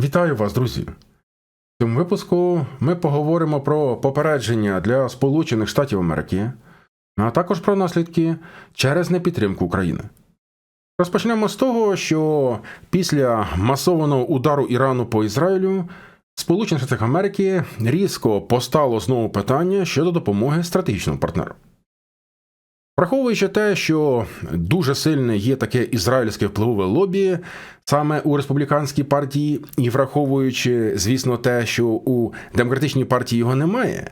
Вітаю вас, друзі! В цьому випуску ми поговоримо про попередження для Сполучених Штатів Америки, а також про наслідки через непідтримку України. Розпочнемо з того, що після масованого удару Ірану по Ізраїлю Сполучених Штатів Америки різко постало знову питання щодо допомоги стратегічному партнеру. Враховуючи те, що дуже сильне є таке ізраїльське впливове лобі саме у республіканській партії, і враховуючи, звісно, те, що у демократичній партії його немає,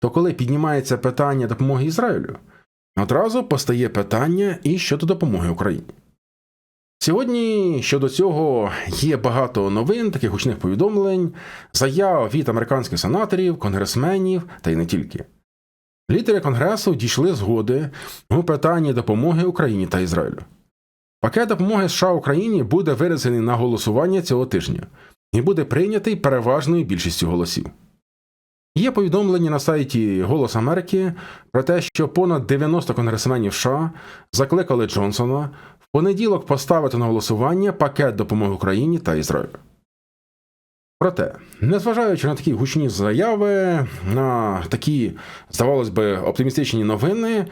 то коли піднімається питання допомоги Ізраїлю, одразу постає питання і щодо допомоги Україні. Сьогодні щодо цього є багато новин, таких гучних повідомлень, заяв від американських сенаторів, конгресменів та й не тільки. Лідери Конгресу дійшли згоди у питанні допомоги Україні та Ізраїлю. Пакет допомоги США Україні буде винесений на голосування цього тижня і буде прийнятий переважною більшістю голосів. Є повідомлення на сайті Голос Америки про те, що понад 90 конгресменів США закликали Джонсона в понеділок поставити на голосування пакет допомоги Україні та Ізраїлю. Проте, незважаючи на такі гучні заяви, на такі, здавалось би, оптимістичні новини,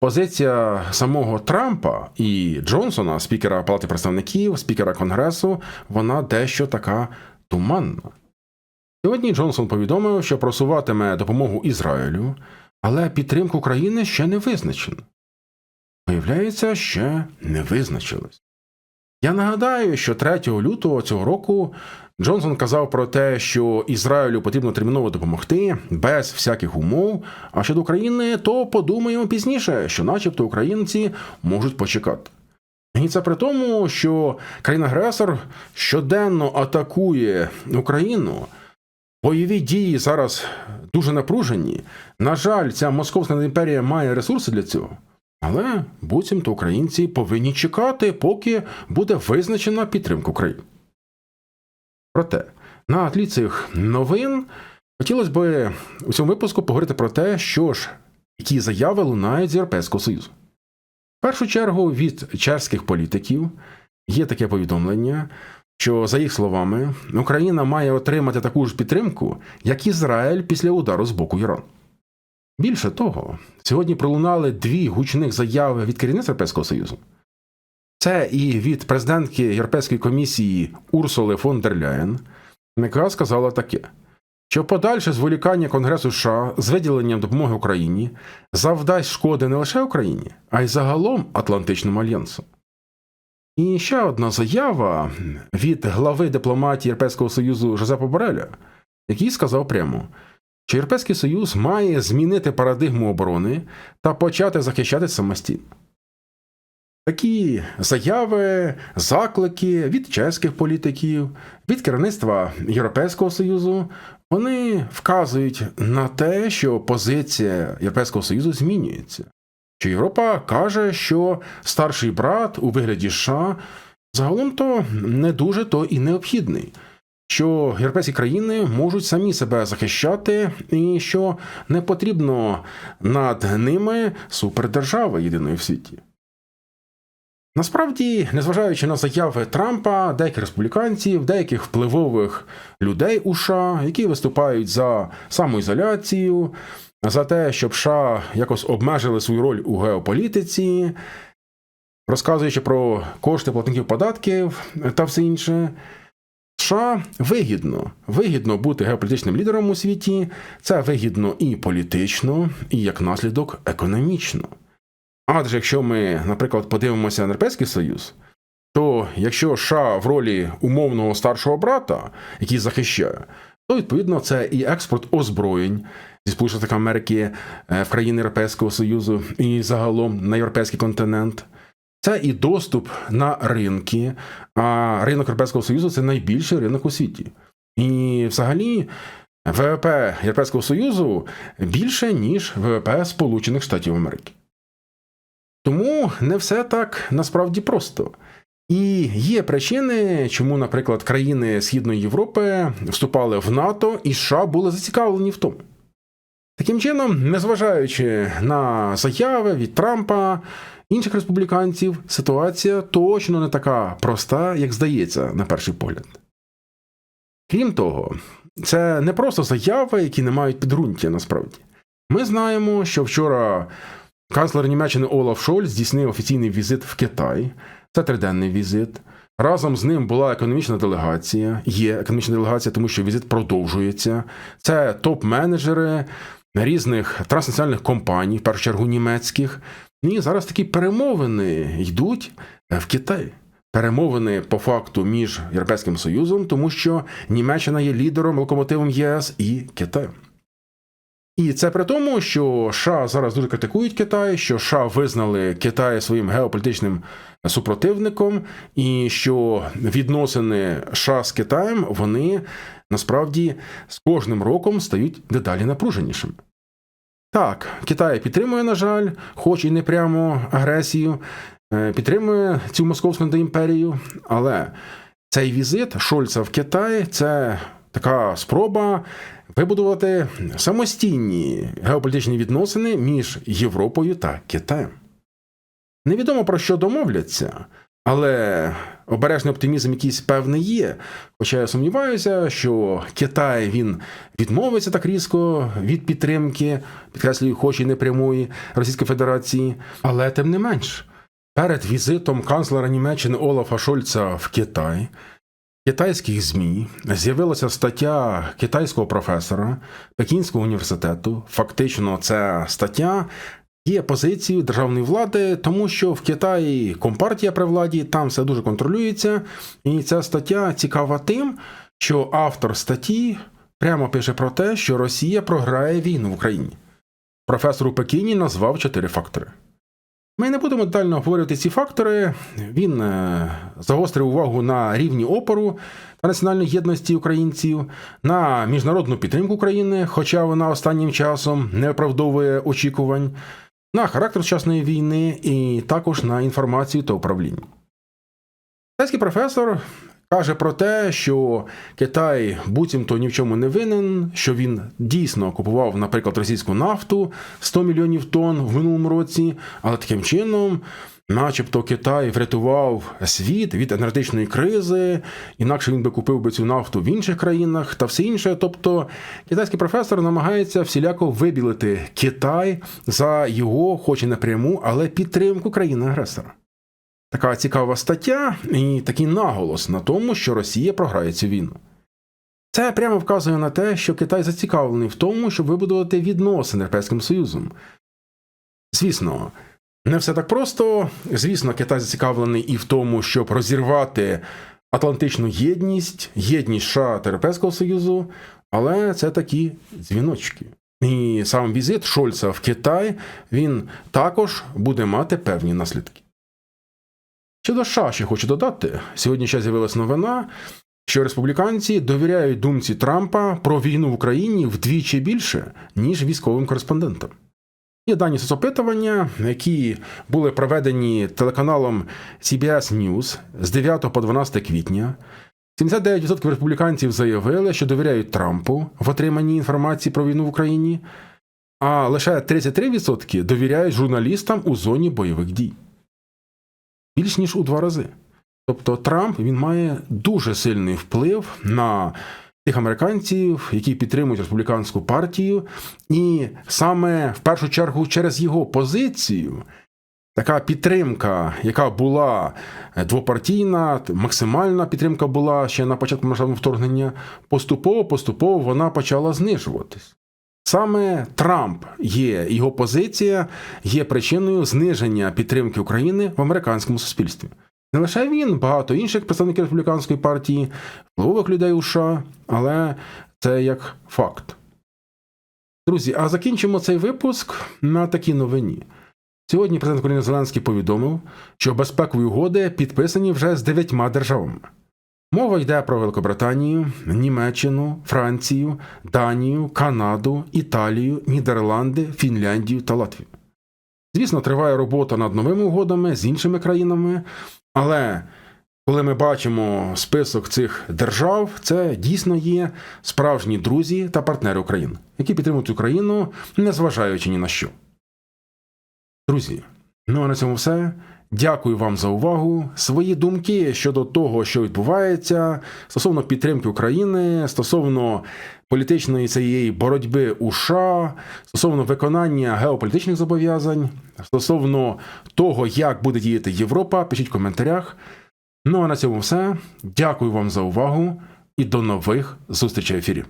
позиція самого Трампа і Джонсона, спікера Палати представників, спікера Конгресу, вона дещо така туманна. Сьогодні Джонсон повідомив, що просуватиме допомогу Ізраїлю, але підтримку України ще не визначено. Виявляється, ще не визначилось. Я нагадаю, що 3 лютого цього року Джонсон казав про те, що Ізраїлю потрібно терміново допомогти без всяких умов. А щодо України, то подумаємо пізніше, що, начебто, українці можуть почекати. І це при тому, що країна-агресор щоденно атакує Україну. Бойові дії зараз дуже напружені. На жаль, ця московська імперія має ресурси для цього. Але буцімто українці повинні чекати, поки буде визначена підтримка України. Проте, на тлі цих новин хотілося б у цьому випуску поговорити про те, що ж, які заяви лунають з Європейського Союзу. В першу чергу від чешських політиків є таке повідомлення, що, за їх словами, Україна має отримати таку ж підтримку, як Ізраїль після удару з боку Ірану. Більше того, сьогодні пролунали дві гучних заяви від керівництва Європейського Союзу. Це і від президентки Європейської комісії Урсули фон дер Ляєн, яка сказала таке, що подальше зволікання Конгресу США з виділенням допомоги Україні завдасть шкоди не лише Україні, а й загалом Атлантичному альянсу. І ще одна заява від глави дипломатії Європейського Союзу Жозепа Бореля, який сказав прямо, що Європейський Союз має змінити парадигму оборони та почати захищати самостійно. Такі заяви, заклики від чеських політиків, від керівництва Європейського Союзу, вони вказують на те, що позиція Європейського Союзу змінюється. Що Європа каже, що старший брат у вигляді США загалом то не дуже то і необхідний. Що європейські країни можуть самі себе захищати, і що не потрібно над ними супердержави єдиної в світі. Насправді, незважаючи на заяви Трампа, деяких республіканців, деяких впливових людей у США, які виступають за самоізоляцію, за те, щоб США якось обмежили свою роль у геополітиці, розказуючи про кошти платників податків та все інше. США вигідно, вигідно бути геополітичним лідером у світі, це вигідно і політично, і як наслідок економічно. Адже якщо ми, наприклад, подивимося на Європейський Союз, то якщо США в ролі умовного старшого брата, який захищає, то відповідно це і експорт озброєнь зі Сполучених Америки в країни Європейського Союзу і загалом на європейський континент. Це і доступ на ринки, а ринок Європейського Союзу це найбільший ринок у світі. І взагалі ВВП Європейського Союзу більше, ніж ВВП Сполучених Штатів Америки. Тому не все так насправді просто. І є причини, чому, наприклад, країни Східної Європи вступали в НАТО і США були зацікавлені в тому. Таким чином, незважаючи на заяви від Трампа, інших республіканців, ситуація точно не така проста, як здається, на перший погляд. Крім того, це не просто заяви, які не мають підґрунтя насправді. Ми знаємо, що вчора канцлер Німеччини Олаф Шольц здійснив офіційний візит в Китай. Це триденний візит. Разом з ним була економічна делегація. Є економічна делегація, тому що візит продовжується. Це топ-менеджери різних транснаціональних компаній, в першу чергу німецьких. І зараз такі перемовини йдуть в Китаї. Перемовини по факту між Європейським Союзом, тому що Німеччина є лідером локомотивом ЄС і Китаю. І це при тому, що США зараз дуже критикують Китай, що США визнали Китай своїм геополітичним супротивником, і що відносини США з Китаєм вони насправді з кожним роком стають дедалі напруженішими. Так, Китай підтримує, на жаль, хоч і не прямо агресію, е, підтримує цю московську імперію, але цей візит Шольца в Китай це така спроба вибудувати самостійні геополітичні відносини між Європою та Китаєм. Невідомо про що домовляться, але обережний оптимізм якийсь певний є. Хоча я сумніваюся, що Китай він відмовиться так різко від підтримки, підкреслюю, хоч і непрямої Російської Федерації, але тим не менш. Перед візитом канцлера Німеччини Олафа Шольца в Китай китайських ЗМІ з'явилася стаття китайського професора Пекінського університету. Фактично, ця стаття є позицією державної влади, тому що в Китаї компартія при владі, там все дуже контролюється. І ця стаття цікава тим, що автор статті прямо пише про те, що Росія програє війну в Україні. Професор у Пекіні назвав чотири фактори. Ми не будемо детально обговорювати ці фактори. Він е, загострив увагу на рівні опору та національної єдності українців, на міжнародну підтримку України, хоча вона останнім часом не оправдовує очікувань, на характер сучасної війни і також на інформацію та управління. Китайський професор каже про те, що Китай буцімто ні в чому не винен, що він дійсно купував, наприклад, російську нафту 100 мільйонів тонн в минулому році, але таким чином. Начебто Китай врятував світ від енергетичної кризи, інакше він би купив би цю нафту в інших країнах та все інше. Тобто китайський професор намагається всіляко вибілити Китай за його, хоч і напряму, але підтримку країни-агресора. Така цікава стаття і такий наголос на тому, що Росія програє цю війну. Це прямо вказує на те, що Китай зацікавлений в тому, щоб вибудувати відносини з Європейським Союзом. Звісно, не все так просто. Звісно, Китай зацікавлений і в тому, щоб розірвати Атлантичну єдність, єдність США та Європейського Союзу, але це такі дзвіночки. І сам візит Шольца в Китай він також буде мати певні наслідки. Щодо США ще хочу додати, сьогодні ще з'явилася новина, що республіканці довіряють думці Трампа про війну в Україні вдвічі більше, ніж військовим кореспондентам. Є дані соцопитування, які були проведені телеканалом CBS News з 9 по 12 квітня. 79% республіканців заявили, що довіряють Трампу в отриманні інформації про війну в Україні, а лише 33% довіряють журналістам у зоні бойових дій більш ніж у два рази. Тобто Трамп він має дуже сильний вплив на тих американців, які підтримують республіканську партію, і саме в першу чергу через його позицію. Така підтримка, яка була двопартійна, максимальна підтримка була ще на початку масштабного вторгнення, поступово-поступово вона почала знижуватись. Саме Трамп є його позиція є причиною зниження підтримки України в американському суспільстві. Не лише він, багато інших представників республіканської партії, впливових людей у США, але це як факт. Друзі, а закінчимо цей випуск на такій новині. Сьогодні президент України Зеленський повідомив, що безпекові угоди підписані вже з дев'ятьма державами. Мова йде про Великобританію, Німеччину, Францію, Данію, Канаду, Італію, Нідерланди, Фінляндію та Латвію. Звісно, триває робота над новими угодами з іншими країнами, але коли ми бачимо список цих держав, це дійсно є справжні друзі та партнери України, які підтримують Україну, незважаючи ні на що. Друзі, ну а на цьому все. Дякую вам за увагу. Свої думки щодо того, що відбувається, стосовно підтримки України, стосовно політичної цієї боротьби у США, стосовно виконання геополітичних зобов'язань, стосовно того, як буде діяти Європа, пишіть в коментарях. Ну а на цьому все. Дякую вам за увагу і до нових зустрічей в ефірі.